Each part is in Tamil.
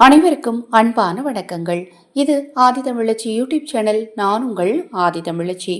அனைவருக்கும் அன்பான வணக்கங்கள். இது ஆதிதமிழச்சி யூடியூப் சேனல். நான் உங்கள் ஆதிதமிழச்சி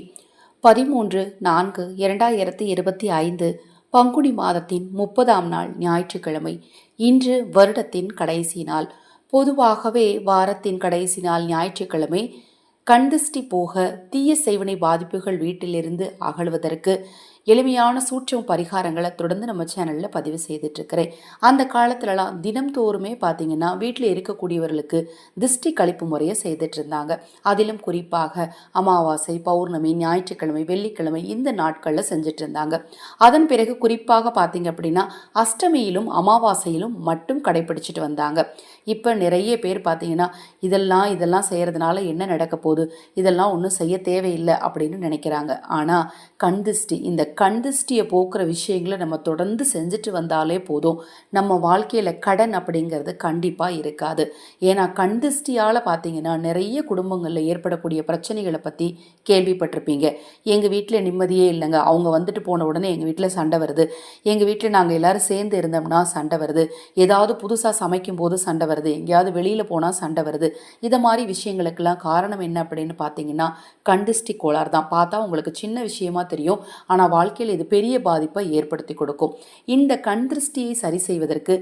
பதிமூன்று நான்கு இரண்டாயிரத்தி இருபத்தி ஐந்து பங்குனி மாதத்தின் முப்பதாம் நாள் ஞாயிற்றுக்கிழமை. இன்று வருடத்தின் கடைசி நாள். பொதுவாகவே வாரத்தின் கடைசி நாள் ஞாயிற்றுக்கிழமை. கண்திஷ்டி போக தீய சேவனை பாதிப்புகள் வீட்டிலிருந்து அகழ்வதற்கு எளிமையான சூட்சம் பரிகாரங்களை தொடர்ந்து நம்ம சேனலில் பதிவு செய்துட்ருக்கிறேன் அந்த காலத்துலலாம் தினம்தோறுமே பார்த்தீங்கன்னா வீட்டில் இருக்கக்கூடியவர்களுக்கு திஷ்டி கழிப்பு முறையை செய்துட்டு இருந்தாங்க அதிலும் குறிப்பாக அமாவாசை பௌர்ணமி ஞாயிற்றுக்கிழமை வெள்ளிக்கிழமை இந்த நாட்களில் செஞ்சுட்டு இருந்தாங்க அதன் பிறகு குறிப்பாக பார்த்தீங்க அப்படின்னா அஷ்டமியிலும் அமாவாசையிலும் மட்டும் கடைபிடிச்சிட்டு வந்தாங்க. இப்போ நிறைய பேர் பார்த்தீங்கன்னா இதெல்லாம் இதெல்லாம் செய்கிறதுனால என்ன நடக்க போகுது? இதெல்லாம் ஒன்றும் செய்ய தேவையில்லை அப்படின்னு நினைக்கிறாங்க. ஆனால் கண் திருஷ்டி இந்த கண்திஷ்டியை போக்குற விஷயங்களை நம்ம தொடர்ந்து செஞ்சுட்டு வந்தாலே போதும். நம்ம வாழ்க்கையில் கடன் அப்படிங்கிறது கண்டிப்பாக இருக்காது. ஏன்னா கண்திஷ்டியால் பார்த்தீங்கன்னா நிறைய குடும்பங்களில் ஏற்படக்கூடிய பிரச்சனைகளை பற்றி கேள்விப்பட்டிருப்பீங்க. எங்கள் வீட்டில் நிம்மதியே இல்லைங்க. அவங்க வந்துட்டு போன உடனே எங்கள் வீட்டில் சண்டை வருது. எங்கள் வீட்டில் நாங்கள் எல்லோரும் சேர்ந்து இருந்தோம்னா சண்டை வருது. ஏதாவது புதுசாக சமைக்கும் போது சண்டை வருது. எங்கேயாவது வெளியில் போனால் சண்டை வருது. இதை மாதிரி விஷயங்களுக்கெல்லாம் காரணம் என்ன அப்படின்னு பார்த்தீங்கன்னா கண்டிஸ்டி கோளாறு தான். பார்த்தா உங்களுக்கு சின்ன விஷயமா தெரியும். ஆனால் வாழ்க்கையில் இது பெரிய பாதிப்பை ஏற்படுத்தி கொடுக்கும். இந்த கண் திருஷ்டியை சரி செய்வதற்கு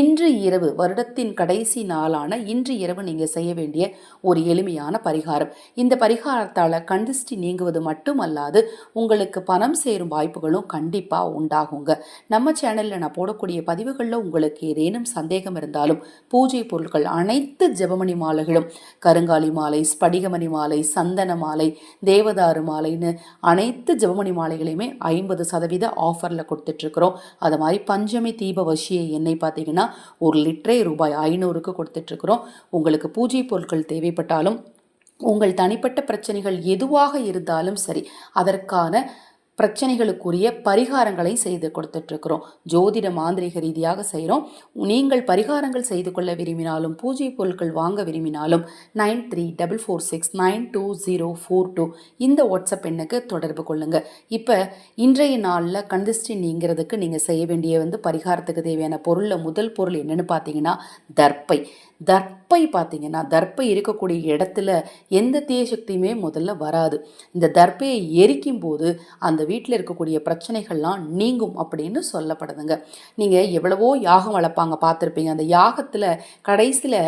இன்று இரவு வருடத்தின் கடைசி நாளான இன்று இரவு நீங்கள் செய்ய வேண்டிய ஒரு எளிமையான பரிகாரம். இந்த பரிகாரத்தால் கண் திருஷ்டி நீங்குவது மட்டுமல்லாது உங்களுக்கு பணம் சேரும் வாய்ப்புகளும் கண்டிப்பாக உண்டாகுங்க. நம்ம சேனலில் நான் போடக்கூடிய பதிவுகளில் உங்களுக்கு ஏதேனும் சந்தேகம் இருந்தாலும் பூஜை பொருட்கள் அனைத்து ஜெபமணி மாலைகளும் கருங்காலி மாலை ஸ்படிகமணி மாலை சந்தன மாலை தேவதாரு மாலைன்னு அனைத்து ஜெபமணி மாலைகளையுமே ஐம்பது சதவீத ஆஃபரில் கொடுத்துட்ருக்குறோம். அது மாதிரி பஞ்சமி தீப வசிய எண்ணெய் பார்த்தீங்கன்னா ஒரு லிட்டரே ரூபாய் ஐநூறுக்கு கொடுத்துட்ருக்குறோம். உங்களுக்கு பூஜை பொருட்கள் தேவைப்பட்டாலும் உங்கள் தனிப்பட்ட பிரச்சனைகள் எதுவாக இருந்தாலும் சரி அதற்கான பிரச்சனைகளுக்குரிய பரிகாரங்களை செய்து கொடுத்துட்ருக்குறோம். ஜோதிட மாந்திரிக ரீதியாக செய்கிறோம் நீங்கள் பரிகாரங்கள் செய்து கொள்ள விரும்பினாலும் பூஜை பொருட்கள் வாங்க விரும்பினாலும் nine three double four six nine two zero four two இந்த வாட்ஸ்அப் எண்ணுக்கு தொடர்பு கொள்ளுங்கள் இப்போ இன்றைய நாளில் கந்திஷ்டி நீங்கிறதுக்கு நீங்கள் செய்ய வேண்டிய வந்து பரிகாரத்துக்கு தேவையான பொருளில் முதல் பொருள் என்னென்னு பார்த்தீங்கன்னா தர்ப்பை. தர்ப்பை பார்த்தீங்கன்னா தர்ப்பை இருக்கக்கூடிய இடத்துல எந்த தீய சக்தியுமே முதல்ல வராது. இந்த தர்ப்பையை எரிக்கும் போது அந்த வீட்டில் இருக்கக்கூடிய பிரச்சனைகள்லாம் நீங்கும் அப்படின்னு சொல்லப்படுதுங்க. நீங்கள் எவ்வளவோ யாகம் வளர்ப்பாங்க பார்த்துருப்பீங்க. அந்த யாகத்தில் கடைசியில்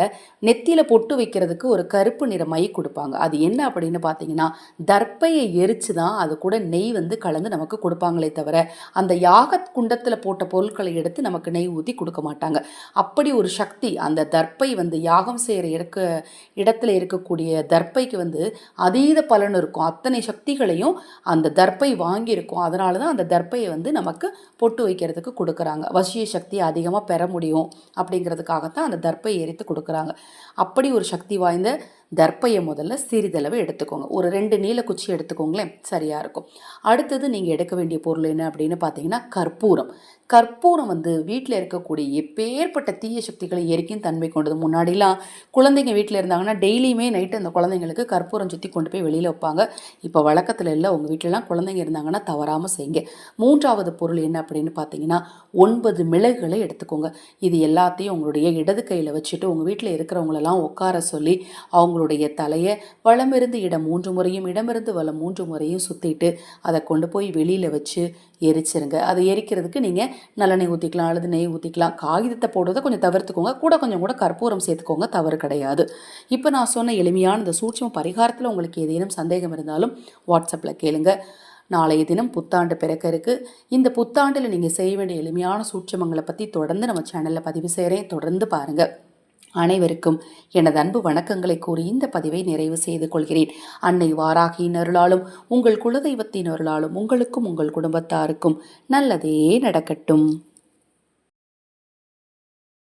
நெத்தியில் பொட்டு வைக்கிறதுக்கு ஒரு கருப்பு நிற மை கொடுப்பாங்க. அது என்ன அப்படின்னு பார்த்தீங்கன்னா தர்ப்பையை எரித்து தான் அது கூட நெய் வந்து கலந்து நமக்கு கொடுப்பாங்களே தவிர அந்த யாக குண்டத்தில் போட்ட பொருட்களை எடுத்து நமக்கு நெய் ஊற்றி கொடுக்க மாட்டாங்க. அப்படி ஒரு சக்தி அந்த தர்ப்பை வந்து யாகம் செய்கிற இருக்க இடத்துல இருக்கக்கூடிய தர்ப்பைக்கு வந்து அதீத பலன் இருக்கும். அத்தனை சக்திகளையும் அந்த தர்ப்பை வாங்கியிருக்கும். அதனால தான் அந்த தர்ப்பையை வந்து நமக்கு பொட்டு வைக்கிறதுக்கு கொடுக்குறாங்க. வசிய சக்தி அதிகமாக பெற முடியும் அப்படிங்கிறதுக்காகத்தான் அந்த தர்ப்பை எரித்து கொடுக்குறாங்க. அப்படி ஒரு சக்தி வாய்ந்த தர்ப்பையை முதல்ல சிறிதளவு எடுத்துக்கோங்க. ஒரு ரெண்டு நீல குச்சி எடுத்துக்கோங்களேன். சரியாக இருக்கும். அடுத்தது நீங்கள் எடுக்க வேண்டிய பொருள் என்ன அப்படின்னு பார்த்தீங்கன்னா கற்பூரம். கற்பூரம் வந்து வீட்டில் இருக்கக்கூடிய எப்பேற்பட்ட தீய சக்திகளை எரிக்கும் தன்மை கொண்டது. முன்னாடிலாம் குழந்தைங்க வீட்டில் இருந்தாங்கன்னா டெய்லியுமே நைட்டு அந்த குழந்தைங்களுக்கு கற்பூரம் சுற்றி கொண்டு போய் வெளியில் வைப்பாங்க. இப்போ வழக்கத்தில் இல்லை உங்கள் வீட்டிலலாம் குழந்தைங்க இருந்தாங்கன்னா தவறாமல் செய்யுங்க. மூன்றாவது பொருள் என்ன அப்படின்னு பார்த்தீங்கன்னா ஒன்பது மிளகுகளை எடுத்துக்கோங்க. இது எல்லாத்தையும் உங்களுடைய இடது கையில் வச்சுட்டு உங்கள் வீட்டில் இருக்கிறவங்களெல்லாம் உட்கார சொல்லி அவங்க அவங்களுடைய தலையை வளமிருந்து இடம் மூன்று முறையும் இடமிருந்து வளம் மூன்று முறையும் சுற்றிட்டு அதை கொண்டு போய் வெளியில் வச்சு எரிச்சிருங்க. அதை எரிக்கிறதுக்கு நீங்கள் நல்லெண்ணெய் ஊற்றிக்கலாம் அல்லது நெய் ஊற்றிக்கலாம் காகிதத்தை போடுறதை கொஞ்சம் தவிர்த்துக்கோங்க. கூட கொஞ்சம் கூட கற்பூரம் சேர்த்துக்கோங்க. தவறு கிடையாது. இப்போ நான் சொன்ன எளிமையான இந்த சூட்சம பரிகாரத்தில் உங்களுக்கு ஏதேனும் சந்தேகம் இருந்தாலும் வாட்ஸ்அப்பில் கேளுங்க. நாளைய தினம் புத்தாண்டு பிறக்க இருக்கு. இந்த புத்தாண்டில் நீங்கள் செய்ய வேண்டிய எளிமையான சூட்சமங்களை பற்றி தொடர்ந்து நம்ம சேனலில் பதிவு செய்கிறேன் தொடர்ந்து பாருங்கள் அனைவருக்கும் எனது அன்பு வணக்கங்களை கூறி இந்த பதிவை நிறைவு செய்து கொள்கிறேன். அன்னை வாராகியின் அருளாலும் உங்கள் குலதெய்வத்தின் அருளாலும் உங்களுக்கும் உங்கள் குடும்பத்தாருக்கும் நல்லதே நடக்கட்டும்.